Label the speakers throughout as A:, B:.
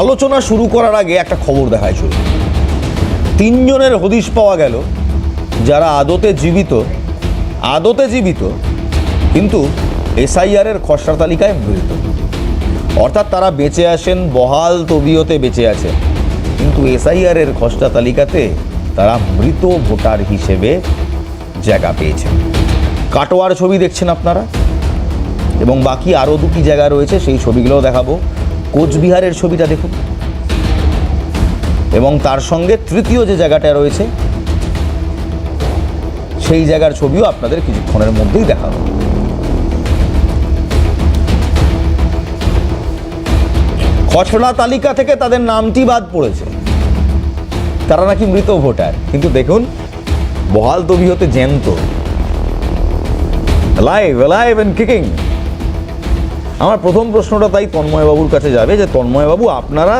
A: আলোচনা শুরু করার আগে একটা খবর দেখায় চলুন তিনজনের হদিশ পাওয়া গেল, যারা আদতে জীবিত আদতে জীবিত, কিন্তু এসআইআরের খসড়া তালিকায় মৃত। অর্থাৎ তারা বেঁচে আসেন, বহাল তবিয়তে বেঁচে আছেন কিন্তু এসআইআরের খসড়া তালিকাতে তারা মৃত ভোটার হিসেবে জায়গা পেয়েছেন কাটোয়ার ছবি দেখছেন আপনারা? এবং বাকি আরও দুটি জায়গা রয়েছে, সেই ছবিগুলোও দেখাবো। কোচবিহারের ছবিটা দেখুন। এবং তার সঙ্গে তৃতীয় যে জায়গাটা রয়েছে, সেই জায়গার ছবিও আপনাদের কিছুক্ষণের মধ্যেই দেখা হবে খসড়া তালিকা থেকে তাদের নামটি বাদ পড়েছে। তারা নাকি মৃত ভোটার, কিন্তু দেখুন, বহাল তবি হতে জ্যান্ত। লাইভ লাইভ অ্যান্ড কিকিং আমার প্রথম প্রশ্নটা তাই তন্ময়বাবুর কাছে যাবে যে তন্ময়বাবু, আপনারা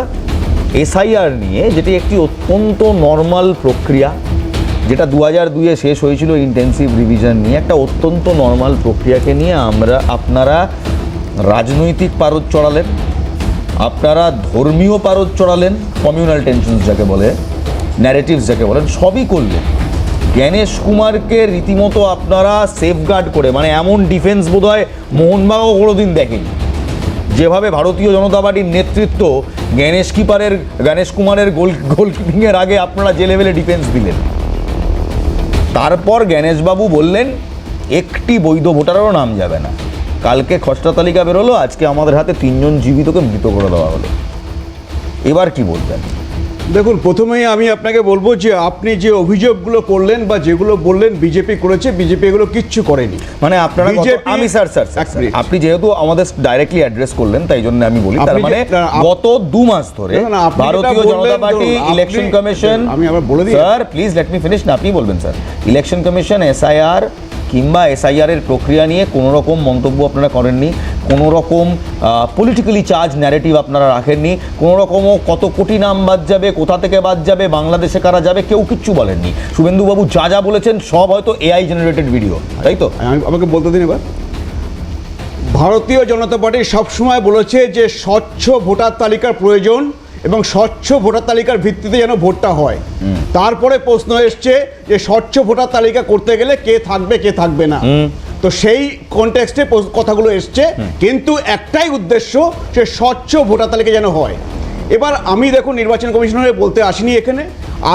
A: এসআইআর নিয়ে যেটি একটি অত্যন্ত নর্মাল প্রক্রিয়া, যেটা দু হাজার দুইয়ে শেষ হয়েছিল ইন্টেন্সিভ রিভিশন নিয়ে, একটা অত্যন্ত নর্মাল প্রক্রিয়াকে নিয়ে আমরা, আপনারা রাজনৈতিক পারদ চড়ালেন, আপনারা ধর্মীয় পারদ চড়ালেন কমিউনাল টেনশনস যাকে বলে ন্যারেটিভস যাকে বলেন, সবই করলেন। জ্ঞানেশ কুমারকে রীতিমতো আপনারা সেফগার্ড করে মানে এমন ডিফেন্স বোধহয় মোহনবাগানও কোনোদিন দেখেনি। যেভাবে ভারতীয় জনতা পার্টির নেতৃত্ব জ্ঞানেশ কিপারের গণেশ কুমারের গোল, গোলকিপিংয়ের আগে আপনারা যে লেভেলে ডিফেন্স দিলেন। তারপর জ্ঞানেশবাবু বললেন, একটি বৈধ ভোটারেরও নাম যাবে না। কালকে খসড়া তালিকা বেরোলো, আজকে আমাদের হাতে তিনজন জীবিতকে মৃত করে দেওয়া হলো। এবার কি বলবেন?
B: দেখুন প্রথমেই আমি আপনাকে বলব যে আপনি যে অভিযোগগুলো করলেন বা যেগুলো বললেন বিজেপি করেছে বিজেপি এগুলো কিচ্ছু করেনি
A: মানে আপনারা আমি স্যার স্যার। আপনি যেহেতু আমাদের ডাইরেক্টলি অ্যাড্রেস করলেন তাই জন্য আমি বলি তার মানে গত দু মাস ধরে ভারতীয় জনতা পার্টি ইলেকশন কমিশন
B: আমি আবার বলে দিই।
A: Sir please let me finish না আপনি বলবেন স্যার ইলেকশন কমিশন এসআইআর কিংবা এসআইআর এর প্রক্রিয়া নিয়ে কোনো রকম মন্তব্য আপনারা করেননি কোনো রকম পলিটিক্যালি চার্জ ন্যারেটিভ আপনারা রাখেননি কোনো রকমও কত কোটি নাম বাদ যাবে, কোথা থেকে বাদ যাবে, বাংলাদেশে কারা যাবে, কেউ কিচ্ছু বলেননি। শুভেন্দুবাবু যা যা বলেছেন, সব হয়তো এআই জেনারেটেড ভিডিও তাই তো?
B: আমি আমাকে বলতে দিন এবার। ভারতীয় জনতা পার্টি সবসময় বলেছে যে স্বচ্ছ ভোটার তালিকার প্রয়োজন। এবং স্বচ্ছ ভোটার তালিকার ভিত্তিতে যেন ভোটটা হয়। তারপরে প্রশ্ন এসছে যে স্বচ্ছ ভোটার তালিকা করতে গেলে কে থাকবে কে থাকবে না। তো সেই কনটেক্সটে কথাগুলো এসছে। কিন্তু একটাই উদ্দেশ্য সে স্বচ্ছ ভোটার তালিকা যেন হয়। এবার আমি দেখুন নির্বাচন কমিশনারে বলতে আসিনি এখানে।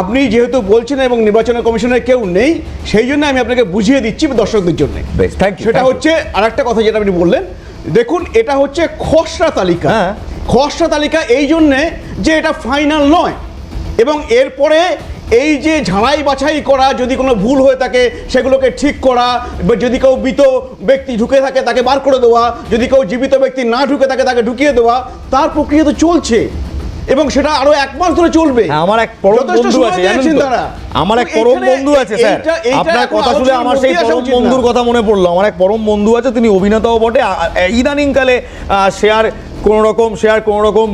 B: আপনি যেহেতু বলছেন এবং নির্বাচন কমিশনের কেউ নেই সেই জন্য আমি আপনাকে বুঝিয়ে দিচ্ছি দর্শকদের জন্য। সেটা. হচ্ছে আরেকটা কথা যেটা আপনি বললেন। দেখুন এটা হচ্ছে খসড়া তালিকা।
A: হ্যাঁ।
B: খসড়া তালিকা এই জন্যে যে এটা ফাইনাল নয়। এবং এরপরে এই যে ঝাড়াই বাছাই করা যদি কোনো ভুল হয়ে থাকে সেগুলোকে ঠিক করা যদি কেউ মৃত ব্যক্তি ঢুকে থাকে তাকে বার করে দেওয়া যদি কেউ জীবিত ব্যক্তি না ঢুকে থাকে তাকে ঢুকিয়ে দেওয়া তার প্রক্রিয়া তো চলছে। এবং সেটা আরও এক মাস ধরে চলবে।
A: হ্যাঁ, আমার এক পরম বন্ধু আছে জানেন তো? আমার এক পরম বন্ধু আছে স্যার। আপনার কথা শুনে আমার সেই পরম বন্ধুর কথা মনে পড়ল। আমার এক পরম বন্ধু আছে তিনি অভিনেতাও বটে। আ- ইদানিংকালে শেয়ার কোনো রকম আর কোনো রকম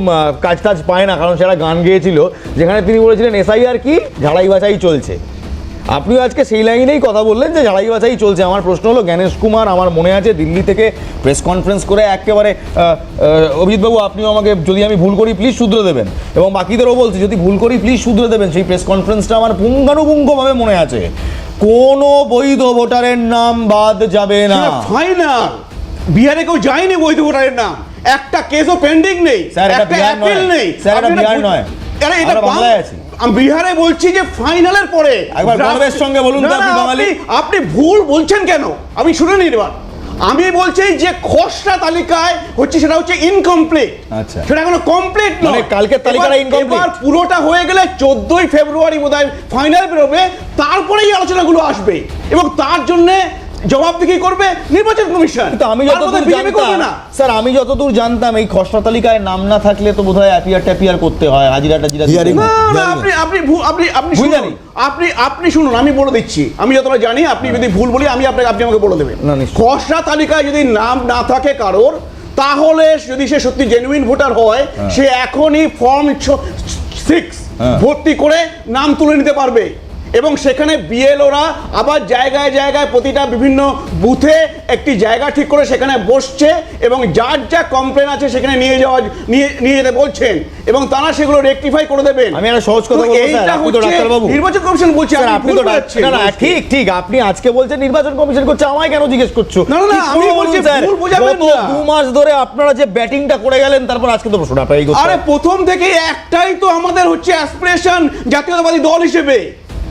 A: কাজ টাজ পায় না, কারণ সেটা গান গেয়েছিল, যেখানে তিনি বলেছিলেন এসআইআর কি? ঝাড়াই বাছাই চলছে। আপনিও আজকে সেই লাইনেই কথা বললেন যে, ঝাড়াই বাছাই চলছে। আমার প্রশ্ন হলো, জ্ঞানেশ কুমার, আমার মনে আছে, দিল্লি থেকে প্রেস কনফারেন্স করে একেবারে অভিজিৎবাবু, আপনিও আমাকে, যদি আমি ভুল করি প্লিজ শুধরে দেবেন। এবং বাকিদেরও বলছি, যদি ভুল করি প্লিজ শুধরে দেবেন। সেই প্রেস কনফারেন্সটা আমার পুঙ্খানুপুঙ্খভাবে মনে আছে। কোনো বৈধ ভোটারের নাম বাদ যাবে না।
B: ফাইনাল বিহারে কেউ যায়নি বৈধ ভোটারের নাম। একটা কেসও পেন্ডিং নেই
A: স্যার, এটা বিহার নয়।
B: নেই
A: স্যার, এটা বিহার নয়।
B: আরে এটা
A: বাংলায় আছি।
B: আমি বিহারে বলছি যে ফাইনালের পরে
A: একবার গর্বের সঙ্গে বলুন তো আপনি বাঙালি।
B: আপনি ভুল বলছেন কেন আমি শুনে নিন এবার আমি বলছি যে খসড়া তালিকায় হচ্ছে সেটা হচ্ছে ইনকমপ্লিট
A: আচ্ছা।
B: সেটা এখনও কমপ্লিট
A: মানে
B: নয়
A: কালকের তালিকাটা incomplete?
B: এবার পুরোটা হয়ে গেলে চোদ্দই ফেব্রুয়ারি বোধহয় ফাইনাল বেরোবে তারপরেই আলোচনাগুলো আসবে এবং তার জন্য জবাবদিহি করবে নির্বাচন কমিশন।
A: কিন্তু আমি যতদূর
B: BJP করবে না।
A: স্যার আমি যতদূর জানতাম এই খসড়া তালিকায় নাম না থাকলে তো বোধহয় অ্যাপিয়ার ট্যাপিয়ার করতে হয় হাজিরা টাজিরা হয়।
B: না না আপনি আপনি আপনি আপনি শুনুন। আপনি আপনি শুনুন আমি বলে দিচ্ছি। আমি যতটা জানি আপনি যদি ভুল বলি আমি আপনাকে আপনি আমাকে বলে দেবেন। খসড়া তালিকায় যদি নাম না থাকে কারোর তাহলে যদি সে সত্যি জেনুইন ভোটার হয় সে এখনই ফর্ম সিক্স
A: হ্যাঁ।
B: ভর্তি করে নাম তুলে নিতে পারবে। এবং সেখানে বিএলওরা আবার জায়গায় জায়গায় প্রতিটা বিভিন্ন বুথে একটি জায়গা ঠিক করে সেখানে বসছে এবং যার যা কমপ্লেন আছে সেখানে নিয়ে যাওয়া নিয়ে নিয়ে যেতে বলছেন এবং তারা সেগুলো রেকটিফাই করে দেবেন।
A: আমি একটা সহজ কথা বলব, স্যার, আপনি তো ডাক্তারবাবু।
B: নির্বাচন কমিশন বলছে আপনি
A: তো না, না, ঠিক ঠিক আপনি আজকে বলছেন নির্বাচন কমিশন করছে আমায় কেন জিজ্ঞেস করছ?
B: না, না, আমি বলছি
A: স্যার,
B: ভুল বোঝাবেন না।
A: দু মাস ধরে আপনারা যে ব্যাটিংটা করে গেলেন তারপর আজকে তো এই করতে
B: আরে প্রথম থেকে একটাই তো আমাদের হচ্ছে অ্যাসপিরেশন জাতীয়তাবাদী দল হিসেবে।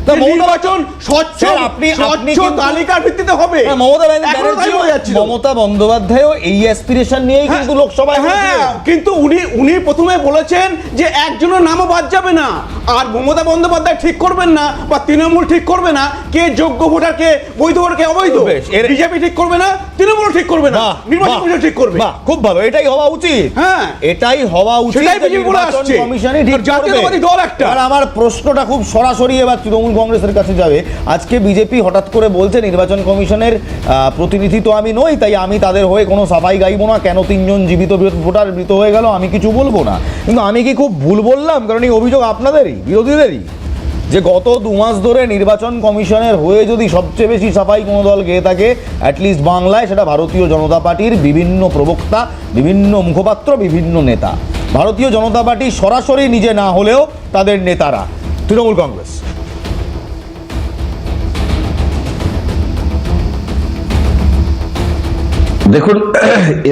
B: নির্বাচন স্বচ্ছ
A: আপনি-
B: স্বচ্ছ তালিকার ভিত্তিতে হবে
A: হ্যাঁ, মমতা ব্যানার্জি-। মমতা বন্দ্যোপাধ্যায়ও এই অ্যাসপিরেশন নিয়েই কিন্তু লোকসভায়
B: হ্যাঁ কিন্তু উনি উনি প্রথমে বলেছেন যে একজনের নামও বাদ যাবে না আর মমতা বন্দ্যোপাধ্যায় ঠিক করবেন না বা তৃণমূল ঠিক করবে না কে যোগ্য ভোটার কে বৈধ ভোটার কে অবৈধ বিজেপি ঠিক করবে না তৃণমূল ঠিক করবে না নির্বাচন কমিশন ঠিক করবে
A: বাহ, খুব ভালো এটাই হওয়া উচিত
B: হ্যাঁ।
A: এটাই হওয়া উচিত নির্বাচন। কমিশনই ঠিক করবে।
B: জাতীয়তাবাদী দল একটা।
A: এবার আমার প্রশ্নটা খুব সরাসরি এবার তৃণমূল কংগ্রেসের কাছে যাবে। আজকে বিজেপি হঠাৎ করে বলছে, নির্বাচন কমিশনের প্রতিনিধি তো আমি নই, তাই আমি তাদের হয়ে কোনো সাফাই গাইবো না। কেন তিনজন জীবিত ভোটার মৃত হয়ে গেল, আমি কিছু বলব না। কিন্তু আমি কি খুব ভুল বললাম? কারণ এই অভিযোগ আপনাদেরই, বিরোধীদেরই। যে গত দু মাস ধরে নির্বাচন কমিশনের হয়ে যদি সবচেয়ে বেশি সাফাই কোনো দল গেয়ে থাকে অ্যাটলিস্ট বাংলায়, সেটা ভারতীয় জনতা পার্টির বিভিন্ন প্রবক্তা, বিভিন্ন মুখপাত্র, বিভিন্ন নেতা। ভারতীয় জনতা পার্টি সরাসরি নিজে না হলেও তাদের নেতারা। তৃণমূল কংগ্রেস।
C: দেখুন,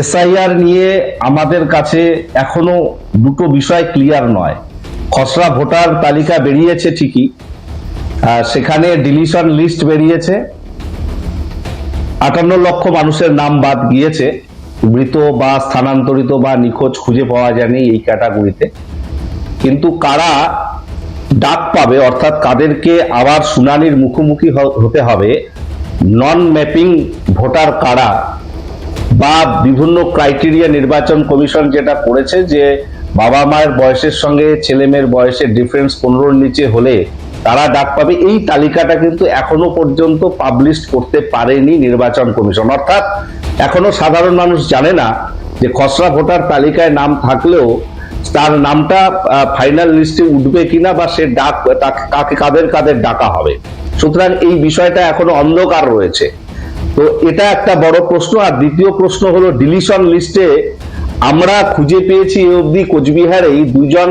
C: এসআইআর নিয়ে আমাদের কাছে এখনও দুটো বিষয় ক্লিয়ার নয়। খসড়া ভোটার তালিকা বেরিয়েছে ঠিকই সেখানে ডিলিশন লিস্ট বেরিয়েছে। আটান্ন লক্ষ মানুষের নাম বাদ গিয়েছে, মৃত বা স্থানান্তরিত বা নিখোঁজ খুঁজে পাওয়া যায়নি এই ক্যাটাগরিতে। কিন্তু কারা ডাক পাবে, অর্থাৎ কাদেরকে আবার শুনানির মুখোমুখি হতে হবে নন ম্যাপিং ভোটার কারা? বা বিভিন্ন ক্রাইটেরিয়া নির্বাচন কমিশন যেটা করেছে যে বাবা মায়ের বয়সের সঙ্গে ছেলে মেয়ের বয়সের ডিফারেন্স পনেরোর নিচে হলে তারা ডাক পাবে। এই তালিকাটা কিন্তু এখনও পর্যন্ত পাবলিশ করতে পারেনি নির্বাচন কমিশন। অর্থাৎ এখনও সাধারণ মানুষ জানে না যে খসড়া ভোটার তালিকায় নাম থাকলেও তার নামটা ফাইনাল লিস্টে উঠবে কিনা বা সে ডাক কাকে, কাদের কাদের ডাকা হবে। সুতরাং এই বিষয়টা এখনও অন্ধকার রয়েছে। তো এটা একটা বড় প্রশ্ন। আর দ্বিতীয় প্রশ্ন হলো ডিলিশন লিস্টে আমরা খুঁজে পেয়েছি এ অবধি কোচবিহারে এই দুজন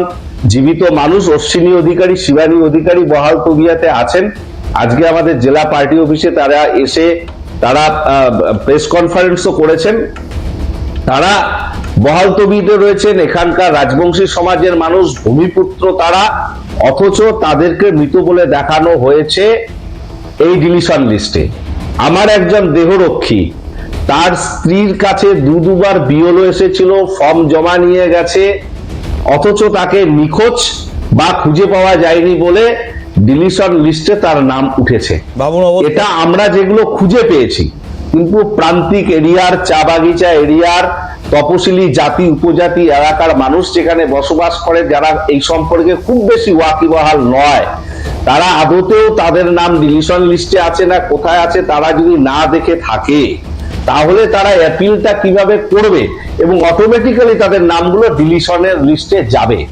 C: জীবিত মানুষ, অশ্বিনী অধিকারী, শিবানী অধিকারী বহাল তবিয়াতে আছেন। আজকে আমাদের জেলা পার্টি অফিসে তারা এসে, তারা প্রেস কনফারেন্সও করেছেন। তারা বহাল তবিতে রয়েছেন। এখানকার রাজবংশী সমাজের মানুষ, ভূমিপুত্র তারা, অথচ তাদেরকে মৃত বলে দেখানো হয়েছে এই ডিলিশন লিস্টে আমার একজন দেহরক্ষী তার স্ত্রীর কাছে দু দুবার বিওলো এসেছিল ফর্ম জমা নিয়ে গেছে অথচ তাকে নিখোঁজ বা খুঁজে পাওয়া যায়নি বলে ডিলিশন লিস্টে তার নাম উঠেছে। এটা আমরা যেগুলো খুঁজে পেয়েছি কিন্তু প্রান্তিক এরিয়ার চা বাগিচা এরিয়ার তপশিলি জাতি উপজাতি এলাকার মানুষ যেখানে বসবাস করে যারা এই সম্পর্কে খুব বেশি ওয়াকিবহাল নয় তারা আদতেও তাদের নাম ডিলিশন লিস্টে আছে না, কোথায় আছে, তারা যদি না দেখে থাকে, তাহলে তারা অ্যাপিলটা কীভাবে করবে? এবং অটোমেটিক্যালি তাদের নামগুলো ডিলিশনের লিস্টে যাবে।